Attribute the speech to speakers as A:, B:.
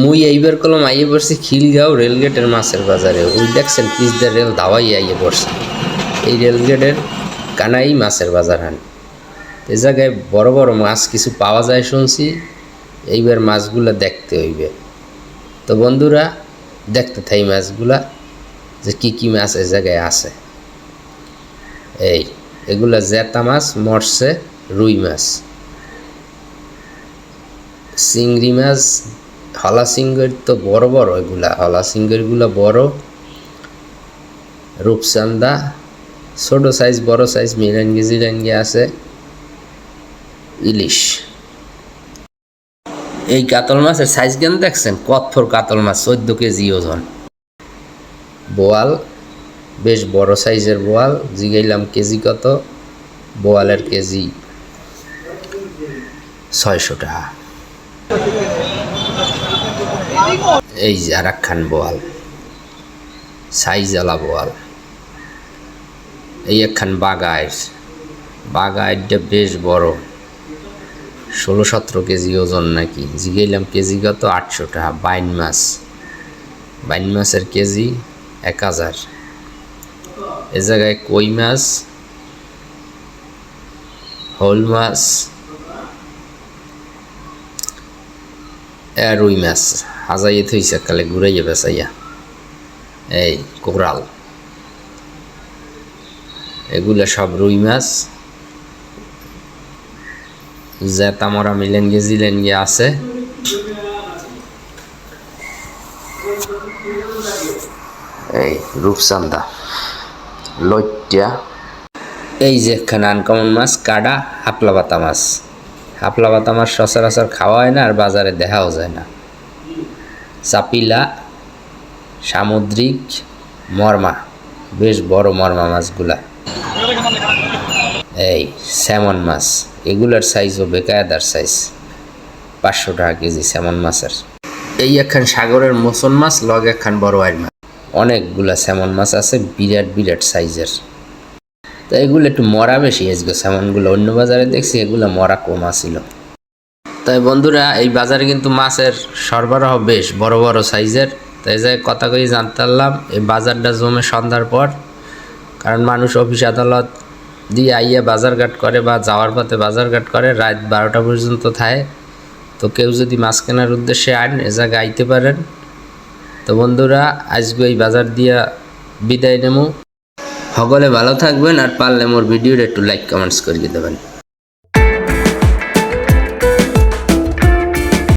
A: মুই এইবার কলম আইয়ে পড়ছি খিলগাঁও রেলগেটের মাছের বাজারে। ওই দেখছেন পিসদের রেল দাওয়াই আইয়ে পড়ছে। এই রেলগেটের কানাই মাছের বাজার হান। এ জায়গায় বড় বড় মাছ কিছু পাওয়া যায় শুনছি, এইবার মাছগুলা দেখতে হইবে। তো বন্ধুরা, দেখতে থাই মাছগুলা, যে কি কি মাছ এ জায়গায় আছে। এই, এগুলা জেতা মাছ, মরছে রুই মাছ। চিংড়ি মাছ হলা সিঙ্গের তো বড় বড় এগুলা, হলা সিঙ্গেরগুলো বড় রূপচান্দা ছোট সাইজ বড় সাইজ মিরাঙ্গি জিরাঙ্গি আছে, ইলিশ। এই কাতল মাছের সাইজ কেন দেখছেন? কত্থর কাতল মাছ, চোদ্দ কেজি ওজন। বোয়াল, বেশ বড় সাইজের বোয়াল, জিগাইলাম কেজি কত? বোয়ালের কেজি ছয়শো টাকা। এই যে আর একখান বোয়াল, সাইজালা বোয়াল। এই একখান বাগায়ের বাগায়েরটা বেশ বড় ষোলো সতেরো কেজি ওজন নাকি। জিগাইলাম কেজি কত? আটশো টাকা বাইন মাছ। বাইন মাছের কেজি এক হাজার। এ জায়গায় কই মাছ? হোল মাছ রুই মাছ হাজাইয়ে থইছে কালে ঘুরাইয়ে বেসাইয়া এই কোরাল এগুলা সব রুই মাছ। জেতামরা মিলেনগে, জিলেনগে আছে। এই রূপচান্দা লইট্টা এই যে এখানে আনকমন মাছ, কাডা হাপলা পাতা মাছ। হাপলা পাতা মাছ সচরাচর খাওয়া হয় না আর বাজারে দেখাও যায় না। চাপিলা, সামুদ্রিক মরমা, বেশ বড় মর্মা মাছগুলা। এই স্যামন মাছ, এগুলার সাইজও বেকায়দার সাইজ, পাঁচশো টাকা কেজি স্যামন মাছের। এই একখান সাগরের মোসন মাছ, লগ একখান বড় আইর মাছ। অনেকগুলা স্যামন মাছ আছে, বিরাট বিরাট সাইজের। তো এগুলো একটু মরা বেশি আজকে স্যামনগুলো অন্য বাজারে দেখছি এগুলো মরা কম আসিল তাই বন্ধুরা, এই বাজারে কিন্তু মাছের সরবরাহ বেশ বড় বড় সাইজের। তাই যাই কথা কই জানতে পারলাম, এই বাজারটা জমে সন্ধ্যার পর, কারণ মানুষ অফিস আদালত দিয়ে আইয়া বাজারঘাট করে বা যাওয়ার পথে বাজারঘাট করে, রাত বারোটা পর্যন্ত থাকে। তো কেউ যদি মাছ কেনার উদ্দেশ্যে আন এ জায়গায় আইতে পারেন। তো বন্ধুরা, আজকে এই বাজার দিয়া বিদায় নেব সকলে ভালো থাকবেন আর পারলে মোর ভিডিওটা একটু লাইক কমেন্টস করিয়ে দেবেন।